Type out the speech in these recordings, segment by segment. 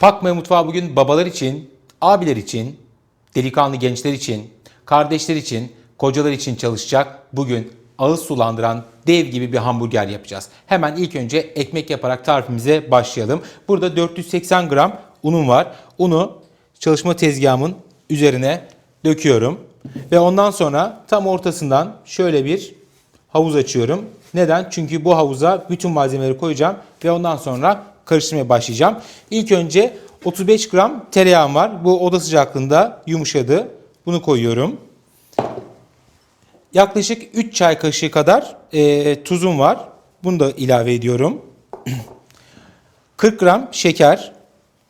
Pakmaya Mutfağı bugün babalar için, abiler için, delikanlı gençler için, kardeşler için, kocalar için çalışacak. Bugün ağız sulandıran dev gibi bir hamburger yapacağız. Hemen ilk önce ekmek yaparak tarifimize başlayalım. Burada 480 gram unum var. Unu çalışma tezgahımın üzerine döküyorum. Ve ondan sonra tam ortasından şöyle bir havuz açıyorum. Neden? Çünkü bu havuza bütün malzemeleri koyacağım ve ondan sonra karıştırmaya başlayacağım. İlk önce 35 gram tereyağım var. Bu oda sıcaklığında yumuşadı. Bunu koyuyorum. Yaklaşık 3 çay kaşığı kadar e, tuzum var. Bunu da ilave ediyorum. 40 gram şeker,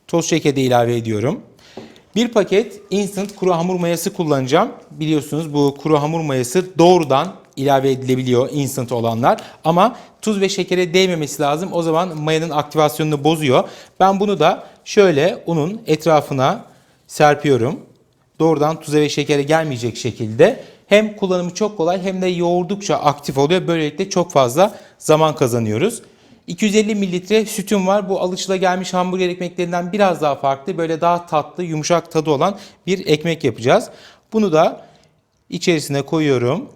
toz şekeri de ilave ediyorum. Bir paket instant kuru hamur mayası kullanacağım. Biliyorsunuz bu kuru hamur mayası doğrudan ilave edilebiliyor instant olanlar. Ama tuz ve şekere değmemesi lazım. O zaman mayanın aktivasyonunu bozuyor. Ben bunu da şöyle unun etrafına serpiyorum. Doğrudan tuza ve şekere gelmeyecek şekilde hem kullanımı çok kolay hem de yoğurdukça aktif oluyor. Böylelikle çok fazla zaman kazanıyoruz. 250 mililitre sütüm var. Bu alışılagelmiş hamburger ekmeklerinden biraz daha farklı. Böyle daha tatlı, yumuşak tadı olan bir ekmek yapacağız. Bunu da içerisine koyuyorum.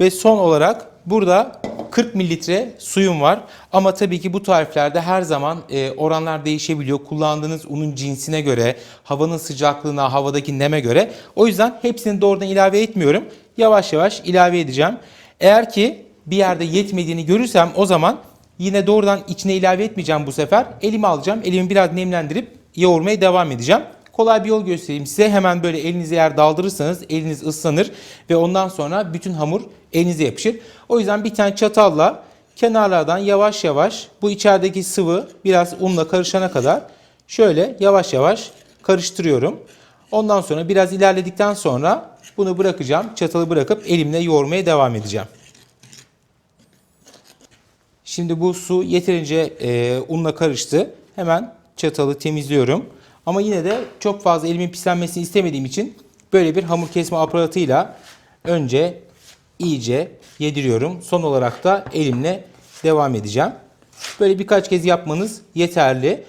Ve son olarak burada 40 mililitre suyum var. Ama tabii ki bu tariflerde her zaman e, oranlar değişebiliyor. Kullandığınız unun cinsine göre, havanın sıcaklığına, havadaki neme göre. O yüzden hepsini doğrudan ilave etmiyorum. Yavaş yavaş ilave edeceğim. Eğer ki bir yerde yetmediğini görürsem o zaman yine doğrudan içine ilave etmeyeceğim bu sefer. Elimi alacağım. Elimi biraz nemlendirip yoğurmaya devam edeceğim. Kolay bir yol göstereyim size. Hemen böyle elinizi eğer daldırırsanız eliniz ıslanır ve ondan sonra bütün hamur elinize yapışır. O yüzden bir tane çatalla kenarlardan yavaş yavaş bu içerideki sıvı biraz unla karışana kadar şöyle yavaş yavaş karıştırıyorum. Ondan sonra biraz ilerledikten sonra bunu bırakacağım. Çatalı bırakıp elimle yoğurmaya devam edeceğim. Şimdi bu su yeterince e, unla karıştı. Hemen çatalı temizliyorum. Ama yine de çok fazla elimin pislenmesini istemediğim için böyle bir hamur kesme aparatıyla önce iyice yediriyorum. Son olarak da elimle devam edeceğim. Böyle birkaç kez yapmanız yeterli.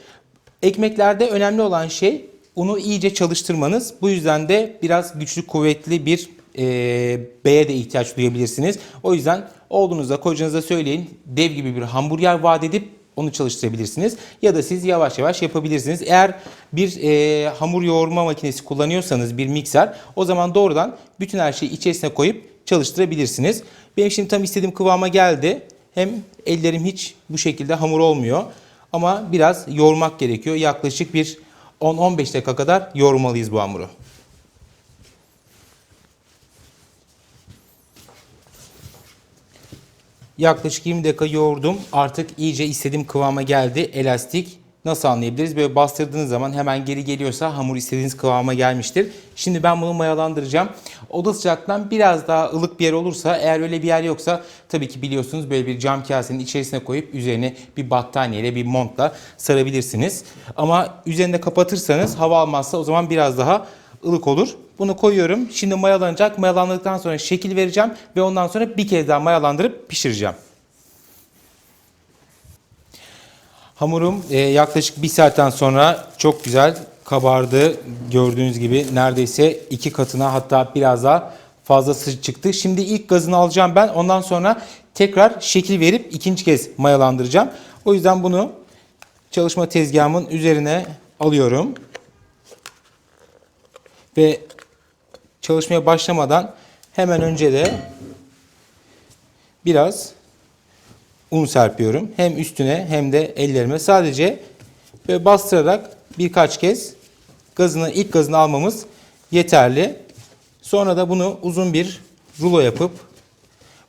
Ekmeklerde önemli olan şey unu iyice çalıştırmanız. Bu yüzden de biraz güçlü kuvvetli bir e, beye de ihtiyaç duyabilirsiniz. O yüzden oğlunuza kocanıza söyleyin dev gibi bir hamburger vaat edip onu çalıştırabilirsiniz. Ya da siz yavaş yavaş yapabilirsiniz. Eğer bir e, hamur yoğurma makinesi kullanıyorsanız bir mikser o zaman doğrudan bütün her şeyi içerisine koyup çalıştırabilirsiniz. Benim şimdi tam istediğim kıvama geldi. Hem ellerim hiç bu şekilde hamur olmuyor. Ama biraz yoğurmak gerekiyor. Yaklaşık bir 10-15 dakika kadar yoğurmalıyız bu hamuru. Yaklaşık 20 dakika yoğurdum. Artık iyice istediğim kıvama geldi. Elastik. Nasıl anlayabiliriz? Böyle bastırdığınız zaman hemen geri geliyorsa hamur istediğiniz kıvama gelmiştir. Şimdi ben bunu mayalandıracağım. Oda sıcaklığından biraz daha ılık bir yer olursa eğer öyle bir yer yoksa tabii ki biliyorsunuz böyle bir cam kasenin içerisine koyup üzerine bir battaniyeyle bir montla sarabilirsiniz. Ama üzerinde kapatırsanız hava almazsa o zaman biraz daha ılık olur. Bunu koyuyorum. Şimdi mayalanacak. Mayalandıktan sonra şekil vereceğim ve ondan sonra bir kez daha mayalandırıp pişireceğim. Hamurum e, yaklaşık bir saatten sonra çok güzel kabardı. Gördüğünüz gibi neredeyse iki katına hatta biraz daha fazlası çıktı. Şimdi ilk gazını alacağım ben. Ondan sonra tekrar şekil verip ikinci kez mayalandıracağım. O yüzden bunu çalışma tezgahımın üzerine alıyorum. Ve çalışmaya başlamadan hemen önce de biraz un serpiyorum. Hem üstüne hem de ellerime sadece ve bastırarak birkaç kez gazını ilk gazını almamız yeterli. Sonra da bunu uzun bir rulo yapıp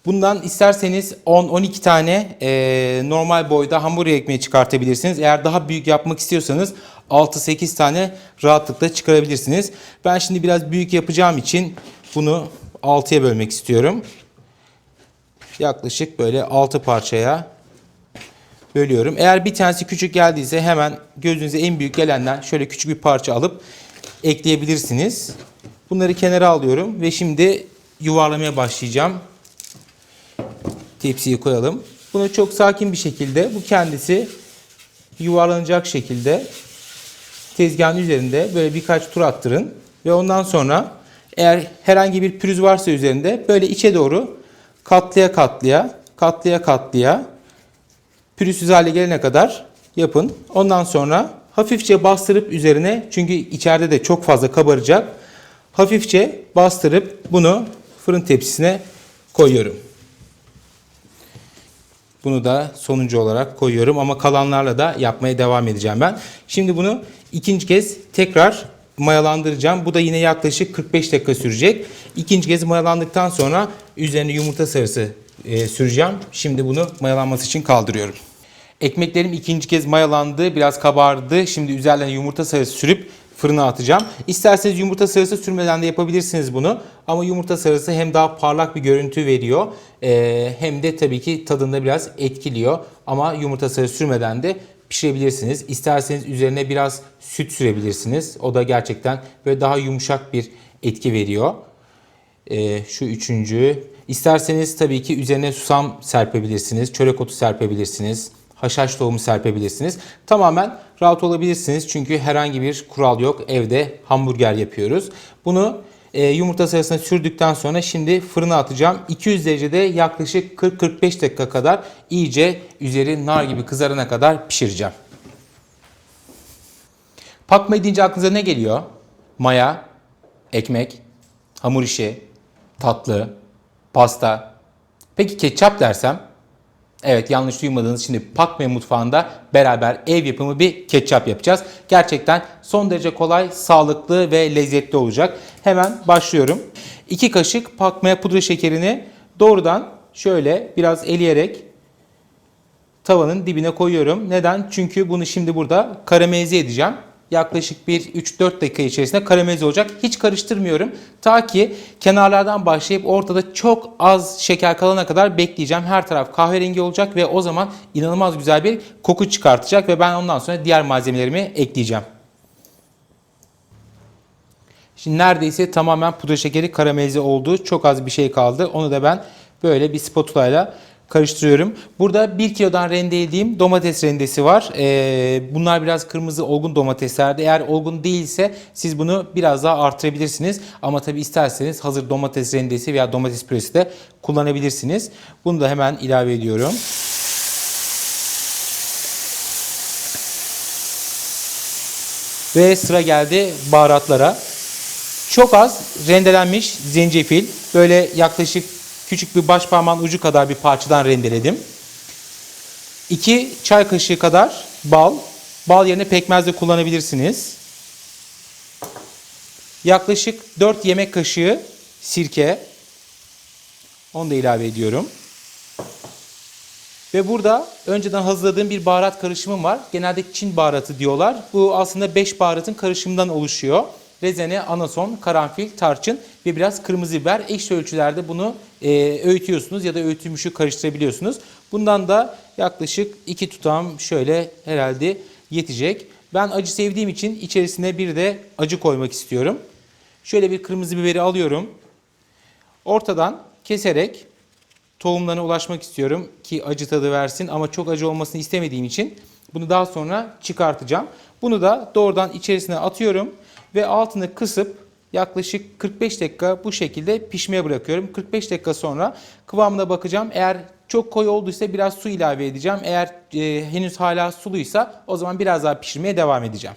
bundan isterseniz 10-12 tane e, normal boyda hamburger ekmeği çıkartabilirsiniz. Eğer daha büyük yapmak istiyorsanız 6-8 tane rahatlıkla çıkarabilirsiniz. Ben şimdi biraz büyük yapacağım için bunu 6'ya bölmek istiyorum. Yaklaşık böyle 6 parçaya bölüyorum. Eğer bir tanesi küçük geldiyse hemen gözünüze en büyük gelenden şöyle küçük bir parça alıp ekleyebilirsiniz. Bunları kenara alıyorum ve şimdi yuvarlamaya başlayacağım. Tepsiyi koyalım. Bunu çok sakin bir şekilde bu kendisi yuvarlanacak şekilde tezgahın üzerinde böyle birkaç tur attırın ve ondan sonra eğer herhangi bir pürüz varsa üzerinde böyle içe doğru katlaya katlaya, katlaya katlaya pürüzsüz hale gelene kadar yapın. Ondan sonra hafifçe bastırıp üzerine çünkü içeride de çok fazla kabaracak. Hafifçe bastırıp bunu fırın tepsisine koyuyorum. Bunu da sonuncu olarak koyuyorum ama kalanlarla da yapmaya devam edeceğim ben. Şimdi bunu ikinci kez tekrar mayalandıracağım. Bu da yine yaklaşık 45 dakika sürecek. İkinci kez mayalandıktan sonra üzerine yumurta sarısı e, süreceğim. Şimdi bunu mayalanması için kaldırıyorum. Ekmeklerim ikinci kez mayalandı, biraz kabardı. Şimdi üzerlerine yumurta sarısı sürüp fırına atacağım. İsterseniz yumurta sarısı sürmeden de yapabilirsiniz bunu. Ama yumurta sarısı hem daha parlak bir görüntü veriyor e, hem de tabii ki tadında biraz etkiliyor. Ama yumurta sarısı sürmeden de pişirebilirsiniz. İsterseniz üzerine biraz süt sürebilirsiniz. O da gerçekten böyle daha yumuşak bir etki veriyor. E, şu üçüncü. İsterseniz tabii ki üzerine susam serpebilirsiniz. Çörek otu serpebilirsiniz. Haşhaş tohumu serpebilirsiniz. Tamamen rahat olabilirsiniz. Çünkü herhangi bir kural yok. Evde hamburger yapıyoruz. Bunu e, yumurta sarısına sürdükten sonra şimdi fırına atacağım. 200 derecede yaklaşık 40-45 dakika kadar iyice üzeri nar gibi kızarana kadar pişireceğim. Pakma deyince aklınıza ne geliyor? Maya, ekmek, hamur işi, tatlı, pasta. Peki ketçap dersem? Evet yanlış duymadınız. Şimdi Pakme mutfağında beraber ev yapımı bir ketçap yapacağız. Gerçekten son derece kolay, sağlıklı ve lezzetli olacak. Hemen başlıyorum. 2 kaşık Pakme pudra şekerini doğrudan şöyle biraz eleyerek tavanın dibine koyuyorum. Neden? Çünkü bunu şimdi burada karamelize edeceğim. Yaklaşık bir 3-4 dakika içerisinde karamelize olacak. Hiç karıştırmıyorum. Ta ki kenarlardan başlayıp ortada çok az şeker kalana kadar bekleyeceğim. Her taraf kahverengi olacak ve o zaman inanılmaz güzel bir koku çıkartacak ve ben ondan sonra diğer malzemelerimi ekleyeceğim. Şimdi neredeyse tamamen pudra şekeri karamelize oldu. Çok az bir şey kaldı. Onu da ben böyle bir spatula ile karıştırıyorum. Burada 1 kilodan rendelediğim domates rendesi var. Ee, bunlar biraz kırmızı olgun domateslerdi. Eğer olgun değilse siz bunu biraz daha artırabilirsiniz. Ama tabi isterseniz hazır domates rendesi veya domates püresi de kullanabilirsiniz. Bunu da hemen ilave ediyorum. Ve sıra geldi baharatlara. Çok az rendelenmiş zencefil. Böyle yaklaşık küçük bir baş parmağın ucu kadar bir parçadan rendeledim. 2 çay kaşığı kadar bal. Bal yerine pekmez de kullanabilirsiniz. Yaklaşık 4 yemek kaşığı sirke. Onu da ilave ediyorum. Ve burada önceden hazırladığım bir baharat karışımım var. Genelde Çin baharatı diyorlar. Bu aslında 5 baharatın karışımından oluşuyor rezene, anason, karanfil, tarçın ve biraz kırmızı biber. Eş ölçülerde bunu e, öğütüyorsunuz ya da öğütülmüşü karıştırabiliyorsunuz. Bundan da yaklaşık iki tutam şöyle herhalde yetecek. Ben acı sevdiğim için içerisine bir de acı koymak istiyorum. Şöyle bir kırmızı biberi alıyorum. Ortadan keserek tohumlarına ulaşmak istiyorum ki acı tadı versin ama çok acı olmasını istemediğim için bunu daha sonra çıkartacağım. Bunu da doğrudan içerisine atıyorum ve altını kısıp yaklaşık 45 dakika bu şekilde pişmeye bırakıyorum. 45 dakika sonra kıvamına bakacağım. Eğer çok koyu olduysa biraz su ilave edeceğim. Eğer e, henüz hala suluysa o zaman biraz daha pişirmeye devam edeceğim.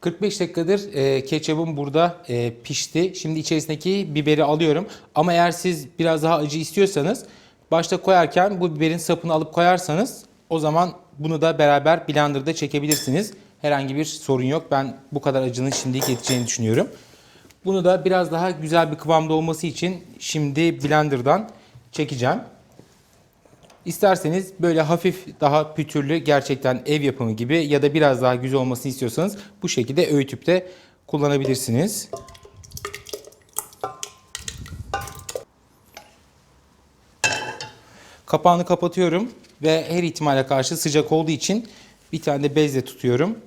45 dakikadır e, ketçabım burada e, pişti. Şimdi içerisindeki biberi alıyorum. Ama eğer siz biraz daha acı istiyorsanız başta koyarken bu biberin sapını alıp koyarsanız o zaman bunu da beraber blenderda çekebilirsiniz. Herhangi bir sorun yok. Ben bu kadar acının şimdilik yeteceğini düşünüyorum. Bunu da biraz daha güzel bir kıvamda olması için şimdi blenderdan çekeceğim. İsterseniz böyle hafif daha pütürlü gerçekten ev yapımı gibi ya da biraz daha güzel olmasını istiyorsanız bu şekilde öğütüp de kullanabilirsiniz. Kapağını kapatıyorum ve her ihtimale karşı sıcak olduğu için bir tane de bezle tutuyorum.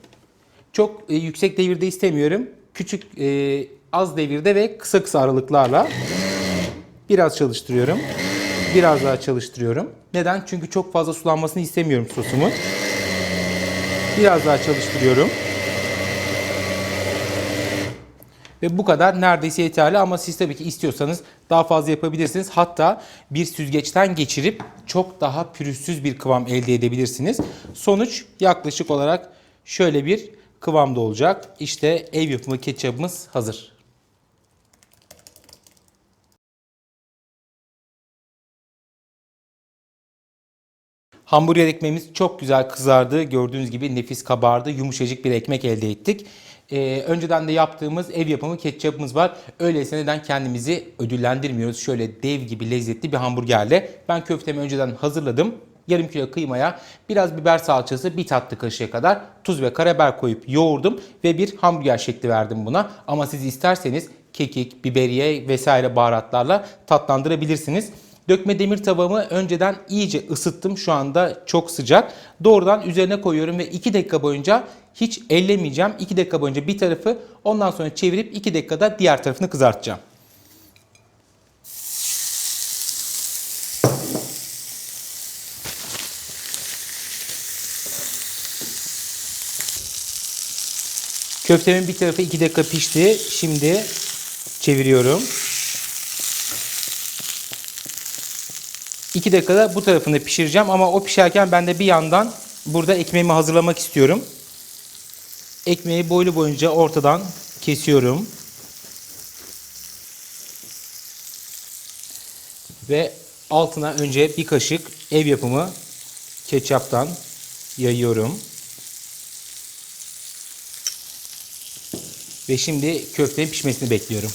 Çok e, yüksek devirde istemiyorum. Küçük, e, az devirde ve kısa kısa aralıklarla biraz çalıştırıyorum. Biraz daha çalıştırıyorum. Neden? Çünkü çok fazla sulanmasını istemiyorum sosumun. Biraz daha çalıştırıyorum. Ve bu kadar neredeyse yeterli ama siz tabii ki istiyorsanız daha fazla yapabilirsiniz. Hatta bir süzgeçten geçirip çok daha pürüzsüz bir kıvam elde edebilirsiniz. Sonuç yaklaşık olarak şöyle bir kıvamda olacak. İşte ev yapımı ketçapımız hazır. Hamburger ekmeğimiz çok güzel kızardı. Gördüğünüz gibi nefis kabardı. Yumuşacık bir ekmek elde ettik. Ee, önceden de yaptığımız ev yapımı ketçapımız var. Öyleyse neden kendimizi ödüllendirmiyoruz? Şöyle dev gibi lezzetli bir hamburgerle. Ben köftemi önceden hazırladım. Yarım kilo kıymaya biraz biber salçası bir tatlı kaşığı kadar tuz ve karabiber koyup yoğurdum ve bir hamburger şekli verdim buna. Ama siz isterseniz kekik, biberiye vesaire baharatlarla tatlandırabilirsiniz. Dökme demir tavamı önceden iyice ısıttım. Şu anda çok sıcak. Doğrudan üzerine koyuyorum ve 2 dakika boyunca hiç ellemeyeceğim. 2 dakika boyunca bir tarafı ondan sonra çevirip 2 dakikada diğer tarafını kızartacağım. Köftemin bir tarafı 2 dakika pişti. Şimdi çeviriyorum. 2 dakikada bu tarafını pişireceğim ama o pişerken ben de bir yandan burada ekmeğimi hazırlamak istiyorum. Ekmeği boylu boyunca ortadan kesiyorum. Ve altına önce bir kaşık ev yapımı ketçaptan yayıyorum. Ve şimdi köftenin pişmesini bekliyorum.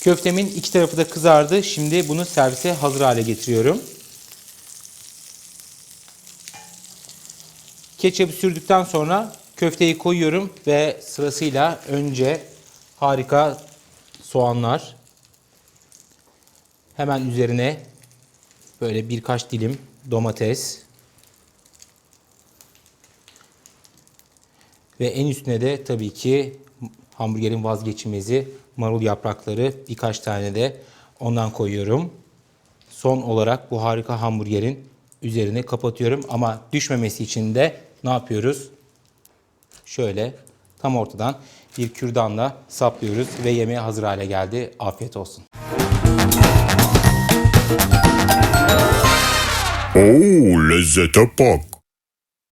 Köftemin iki tarafı da kızardı. Şimdi bunu servise hazır hale getiriyorum. Ketçapı sürdükten sonra köfteyi koyuyorum ve sırasıyla önce harika soğanlar. Hemen üzerine böyle birkaç dilim domates. Ve en üstüne de tabii ki hamburgerin vazgeçilmezi marul yaprakları birkaç tane de ondan koyuyorum. Son olarak bu harika hamburgerin üzerine kapatıyorum ama düşmemesi için de ne yapıyoruz? Şöyle tam ortadan bir kürdanla saplıyoruz ve yemeğe hazır hale geldi. Afiyet olsun. Oo lezzete bak.